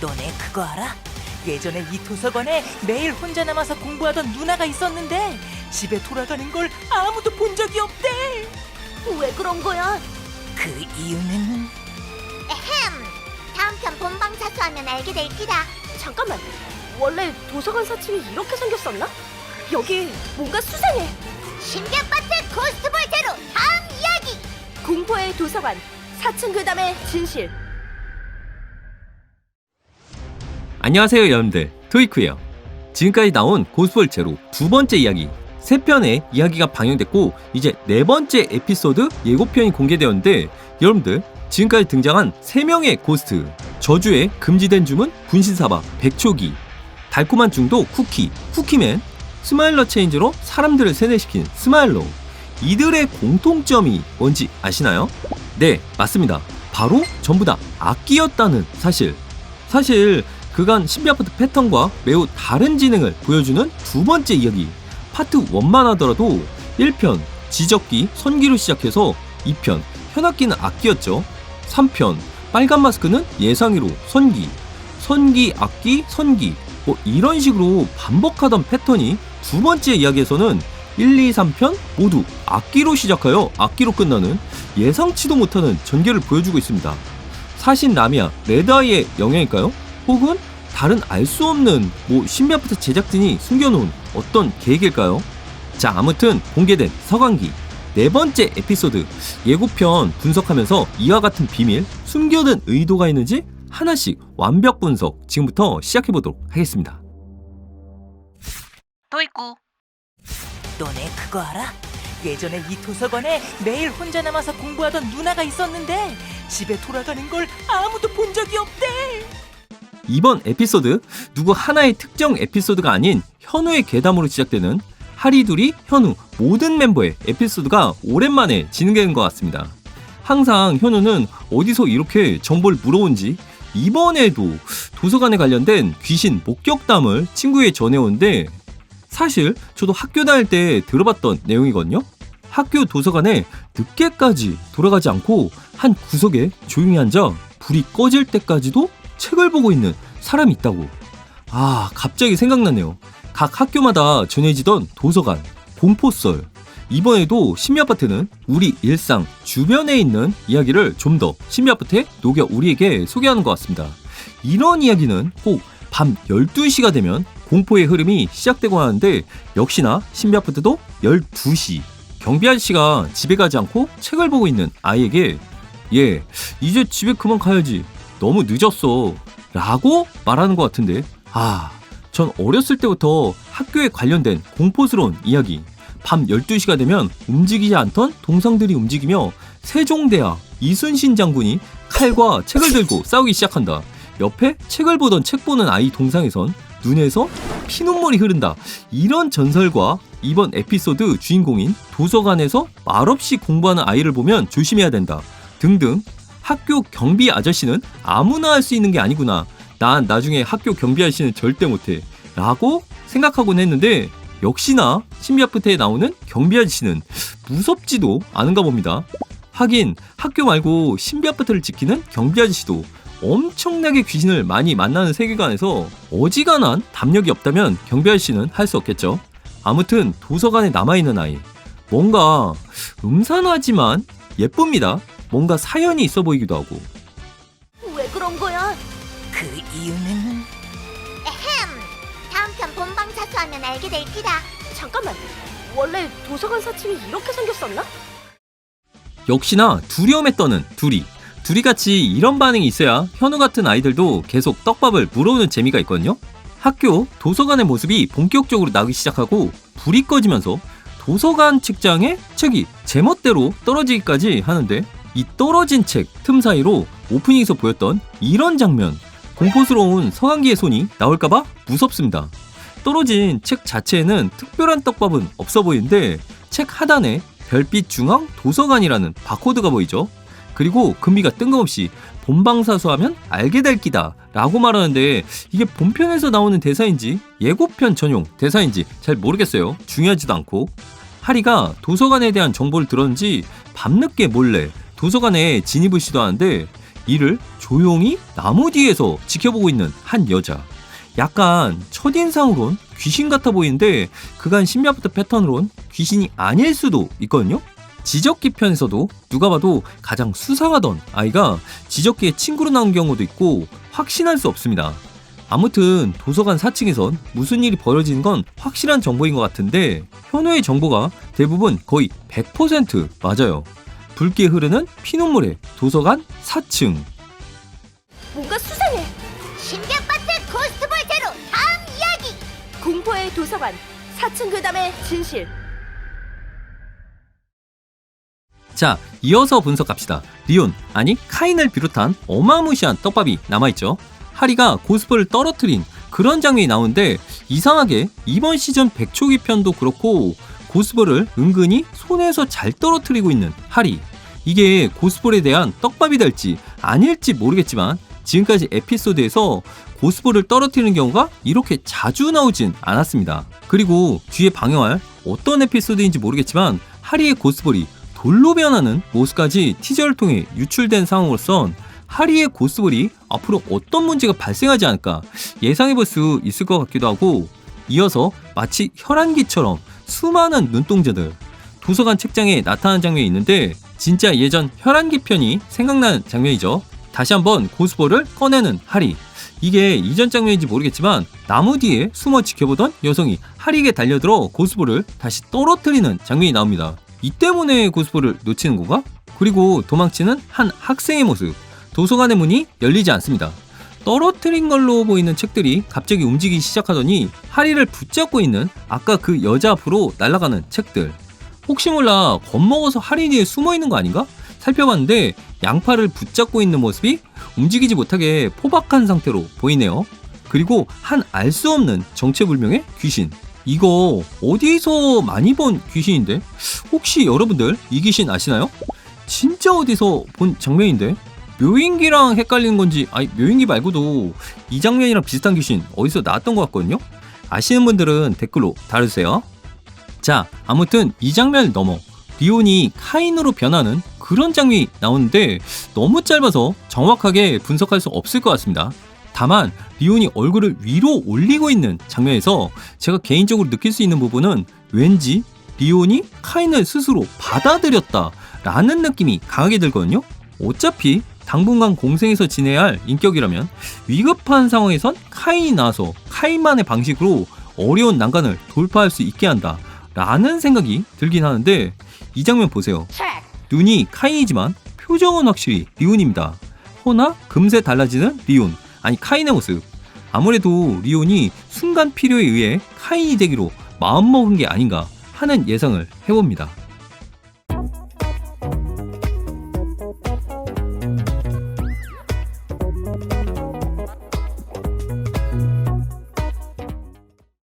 너네 그거 알아? 예전에 이 도서관에 매일 혼자 남아서 공부하던 누나가 있었는데 집에 돌아가는 걸 아무도 본 적이 없대. 왜 그런 거야? 그 이유는 에헴. 다음 편 본방 사수하면 알게 될 기다. 잠깐만. 원래 도서관 4층이 이렇게 생겼었나? 여기 뭔가 수상해. 신비아파트 고스트볼 제로 다음 이야기. 공포의 도서관 4층 그담의 진실. 안녕하세요 여러분들. 토이쿠예요. 지금까지 나온 고스볼 제로 두 번째 이야기. 세 편의 이야기가 방영됐고 이제 네 번째 에피소드 예고편이 공개되었는데 여러분들 지금까지 등장한 세 명의 고스트. 저주의 금지된 주문 분신사바 백초기. 달콤한 중도 쿠키. 쿠키맨 스마일러 체인지로 사람들을 세뇌시킨 스마일러. 이들의 공통점이 뭔지 아시나요? 네 맞습니다. 바로 전부 다 악기였다는 사실. 사실 그간 신비아파트 패턴과 매우 다른 진행을 보여주는 두 번째 이야기. 파트 1만 하더라도 1편 지적기 선기로 시작해서 2편 현악기는 악기였죠. 3편 빨간 마스크는 예상위로 선기 선기 악기 선기. 뭐 이런 식으로 반복하던 패턴이 두 번째 이야기에서는 1, 2, 3편 모두 악기로 시작하여 악기로 끝나는 예상치도 못하는 전개를 보여주고 있습니다. 사신 라미아 레드아이의 영향일까요? 혹은 다른 알 수 없는 뭐 신비아파트 제작진이 숨겨놓은 어떤 계획일까요? 자 아무튼 공개된 서광기 네 번째 에피소드 예고편 분석하면서 이와 같은 비밀 숨겨둔 의도가 있는지 하나씩 완벽 분석 지금부터 시작해 보도록 하겠습니다. 또 있고. 너네 그거 알아? 예전에 이 도서관에 매일 혼자 남아서 공부하던 누나가 있었는데 집에 돌아가는 걸 아무도 본 적이 없대. 이번 에피소드 누구 하나의 특정 에피소드가 아닌 현우의 괴담으로 시작되는 하리두리, 현우 모든 멤버의 에피소드가 오랜만에 진행되는 것 같습니다. 항상 현우는 어디서 이렇게 정보를 물어온지 이번에도 도서관에 관련된 귀신 목격담을 친구에게 전해오는데 사실 저도 학교 다닐 때 들어봤던 내용이거든요. 학교 도서관에 늦게까지 돌아가지 않고 한 구석에 조용히 앉아 불이 꺼질 때까지도 책을 보고 있는 사람이 있다고. 아, 갑자기 생각나네요. 각 학교마다 전해지던 도서관, 공포썰. 이번에도 신비아파트는 우리 일상 주변에 있는 이야기를 좀더 신비아파트에 녹여 우리에게 소개하는 것 같습니다. 이런 이야기는 꼭 밤 12시가 되면 공포의 흐름이 시작되고 하는데 역시나 신비아파트도 12시. 경비 아저씨가 집에 가지 않고 책을 보고 있는 아이에게 예, 이제 집에 그만 가야지. 너무 늦었어. 라고 말하는 것 같은데, 아, 전 어렸을 때부터 학교에 관련된 공포스러운 이야기, 밤 12시가 되면 움직이지 않던 동상들이 움직이며 세종대왕 이순신 장군이 칼과 책을 들고 싸우기 시작한다. 옆에 책을 보던 책 보는 아이 동상에선 눈에서 피눈물이 흐른다. 이런 전설과 이번 에피소드 주인공인 도서관에서 말없이 공부하는 아이를 보면 조심해야 된다. 등등 학교 경비 아저씨는 아무나 할 수 있는 게 아니구나. 난 나중에 학교 경비 아저씨는 절대 못해. 라고 생각하곤 했는데, 역시나 신비아프트에 나오는 경비 아저씨는 무섭지도 않은가 봅니다. 하긴 학교 말고 신비아파트를 지키는 경비 아저씨도 엄청나게 귀신을 많이 만나는 세계관에서 어지간한 담력이 없다면 경비 아저씨는 할 수 없겠죠. 아무튼 도서관에 남아있는 아이. 뭔가 음산하지만 예쁩니다. 뭔가 사연이 있어 보이기도 하고. 왜 그런 거야? 그 이유는 에헴. 다음 편 본방 사수하면 알게 될 기다. 잠깐만. 원래 도서관 4층이 이렇게 생겼었나? 역시나 두려움에 떠는 둘이. 둘이 같이 이런 반응이 있어야 현우 같은 아이들도 계속 떡밥을 물어오는 재미가 있거든요. 학교 도서관의 모습이 본격적으로 나기 시작하고 불이 꺼지면서 도서관 책장에 책이 제멋대로 떨어지기까지 하는데 이 떨어진 책 틈 사이로 오프닝에서 보였던 이런 장면 공포스러운 서강기의 손이 나올까봐 무섭습니다. 떨어진 책 자체에는 특별한 떡밥은 없어 보이는데 책 하단에 별빛 중앙 도서관이라는 바코드가 보이죠. 그리고 금비가 뜬금없이 본방사수하면 알게 될 기다 라고 말하는데 이게 본편에서 나오는 대사인지 예고편 전용 대사인지 잘 모르겠어요. 중요하지도 않고 하리가 도서관에 대한 정보를 들었는지 밤늦게 몰래 도서관에 진입을 시도하는데 이를 조용히 나무 뒤에서 지켜보고 있는 한 여자. 약간 첫인상으론 귀신 같아 보이는데 그간 신비아파트 패턴으론 귀신이 아닐 수도 있거든요. 지적기 편에서도 누가 봐도 가장 수상하던 아이가 지적기의 친구로 나온 경우도 있고 확신할 수 없습니다. 아무튼 도서관 4층에선 무슨 일이 벌어지는 건 확실한 정보인 것 같은데 현우의 정보가 대부분 거의 100% 맞아요. 붉게 흐르는 피눈물의 도서관 4층. 뭔가 수상해. 신비 아파트 고스트볼 제로 다음 이야기. 공포의 도서관 4층 괴담의 진실. 자, 이어서 분석합시다. 리온, 아니 카인을 비롯한 어마무시한 떡밥이 남아있죠. 하리가 고스퍼를 떨어뜨린 그런 장면이 나오는데 이상하게 이번 시즌 백초기 편도 그렇고 고스퍼를 은근히 손에서 잘 떨어뜨리고 있는 하리. 이게 고스볼에 대한 떡밥이 될지 아닐지 모르겠지만 지금까지 에피소드에서 고스볼을 떨어뜨리는 경우가 이렇게 자주 나오진 않았습니다. 그리고 뒤에 방영할 어떤 에피소드인지 모르겠지만 하리의 고스볼이 돌로 변하는 모습까지 티저를 통해 유출된 상황으로선 하리의 고스볼이 앞으로 어떤 문제가 발생하지 않을까 예상해 볼 수 있을 것 같기도 하고 이어서 마치 혈안기처럼 수많은 눈동자들 도서관 책장에 나타나는 장면이 있는데 진짜 예전 혈안기 편이 생각나는 장면이죠. 다시 한번 고스볼을 꺼내는 하리. 이게 이전 장면인지 모르겠지만 나무 뒤에 숨어 지켜보던 여성이 하리에게 달려들어 고스볼을 다시 떨어뜨리는 장면이 나옵니다. 이 때문에 고스볼을 놓치는 건가? 그리고 도망치는 한 학생의 모습. 도서관의 문이 열리지 않습니다. 떨어뜨린 걸로 보이는 책들이 갑자기 움직이기 시작하더니 하리를 붙잡고 있는 아까 그 여자 앞으로 날아가는 책들. 혹시 몰라 겁먹어서 뒤에 숨어 있는 거 아닌가? 살펴봤는데 양팔을 붙잡고 있는 모습이 움직이지 못하게 포박한 상태로 보이네요. 그리고 한 알 수 없는 정체불명의 귀신. 이거 어디서 많이 본 귀신인데? 혹시 여러분들 이 귀신 아시나요? 진짜 어디서 본 장면인데? 묘인기랑 헷갈리는 건지, 아니, 묘인기 말고도 이 장면이랑 비슷한 귀신 어디서 나왔던 것 같거든요? 아시는 분들은 댓글로 달아주세요. 자, 아무튼 이 장면을 넘어 리온이 카인으로 변하는 그런 장면이 나오는데 너무 짧아서 정확하게 분석할 수 없을 것 같습니다. 다만 리온이 얼굴을 위로 올리고 있는 장면에서 제가 개인적으로 느낄 수 있는 부분은 왠지 리온이 카인을 스스로 받아들였다 라는 느낌이 강하게 들거든요. 어차피 당분간 공생에서 지내야 할 인격이라면 위급한 상황에선 카인이 나와서 카인만의 방식으로 어려운 난관을 돌파할 수 있게 한다 라는 생각이 들긴 하는데 이 장면 보세요. 눈이 카인이지만 표정은 확실히 리온입니다. 허나 금세 달라지는 리온, 아니 카인의 모습. 아무래도 리온이 순간 필요에 의해 카인이 되기로 마음먹은 게 아닌가 하는 예상을 해봅니다.